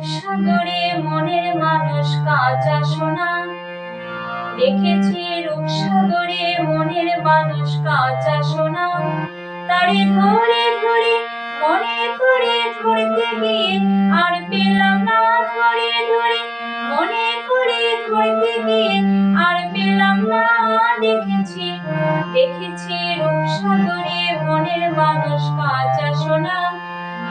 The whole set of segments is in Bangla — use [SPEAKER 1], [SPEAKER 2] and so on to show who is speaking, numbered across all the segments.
[SPEAKER 1] রূপসাগরে মনের মানুষ কাঁচা সোনা। দেখেছি রূপসাগরে মনের মানুষ কাঁচা সোনা। তারে ধরে ধরে মনে করে ধরতে গিয়ে আর পেলাম না, ধরে ধরে মনে করে ধরতে গিয়ে আর পেলাম না। দেখেছি দেখেছি রূপসাগরে মনের মানুষ কাঁচা সোনা।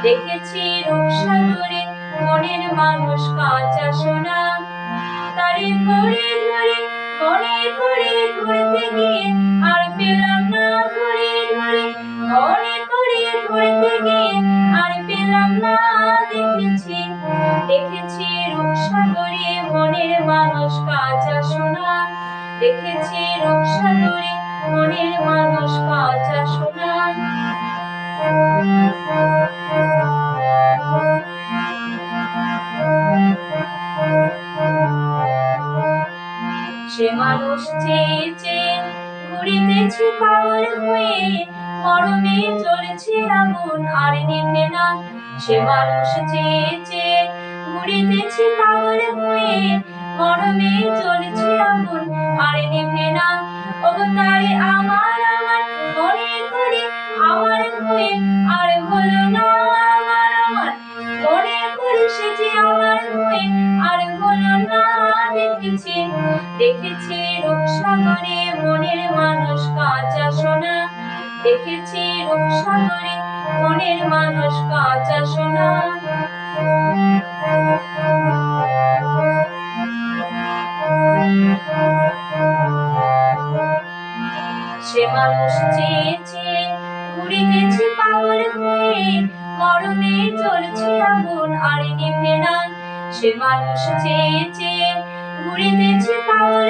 [SPEAKER 1] দেখেছি রূপসাগরে মনের মানুষ কাঁচা সোনা। তারে ধরে ধরে মনে করে ধরতে গিয়ে আর পেলাম না ধরে ধরে মনে করে ধরতে গিয়ে আর পেলাম না। দেখেছি দেখেছি রূপসাগরে মনের মানুষ কাঁচা সোনা। দেখেছি রূপসাগরে মনের মানুষ কাঁচা সোনা। সে মানুষ ঘুরিতেছি পাগল হয়ে মরমে জ্বলছে আগুন আর নিভে না। সে মানুষ ঘুরিতেছি পাগল হয়ে মরমে জ্বলছে আগুন আর না। ওগো তারে আমার আমার মনে করে আমার হয়ে আর হলো না। রূপসাগরে মনের মানুষ কাঁচা সোনা। দেখেছি রূপসাগরে মনের মানুষ কাঁচা সোনা। সে মানুষ চেয়ে চেয়ে ঘুরিতেছি পাগল হয়ে। মরমে জ্বলছে আগুন, আর নিভে না। সে মানুষ চেয়ে চেয়ে ঘুরিতেছি পাগল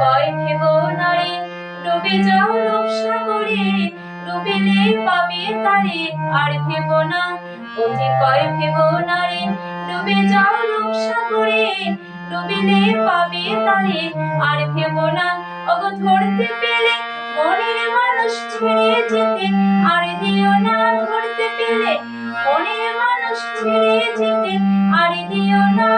[SPEAKER 1] কয় ভেব নারে, ডুবে যাও রূপসাগরে, ডুবিলে পাবে তারে, আর ভেব না। পথে কয় ভেব নারে, ডুবে যাও রূপসাগরে, ডুবিলে পাবে তারে, আর ভেব না। ওগো ধরতে পেলে মনের মানুষ ছেড়ে যেতে, আর দিও না ধরতে পেলে মনের মানুষ ছেড়ে যেতে, আর দিও না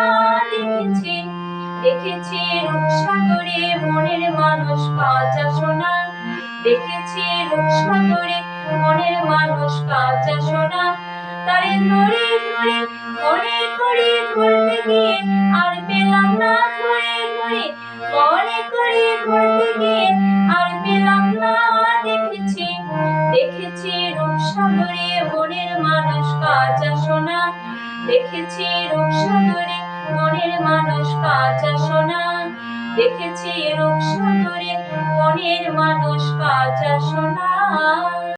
[SPEAKER 1] দেখেছি রূপসাগরে মনের মানুষ কাঁচা সোনা। দেখেছি রূপসাগরে মনের মানুষ কাঁচা সোনা। তারে ধরে ধরে মনে করে, ধরতে গিয়ে আর পেলাম না, ধরে ধরে মনে করে, ধরতে গিয়ে আর পেলাম না। দেখেছি দেখেছি রূপসাগরে মনের মানুষ কাঁচা সোনা। দেখেছি রূপসাগরে মনের মানুষ কাঁচা সোনা। দেখেছি রূপসাগরে মনের মানুষ কাঁচা সোনা।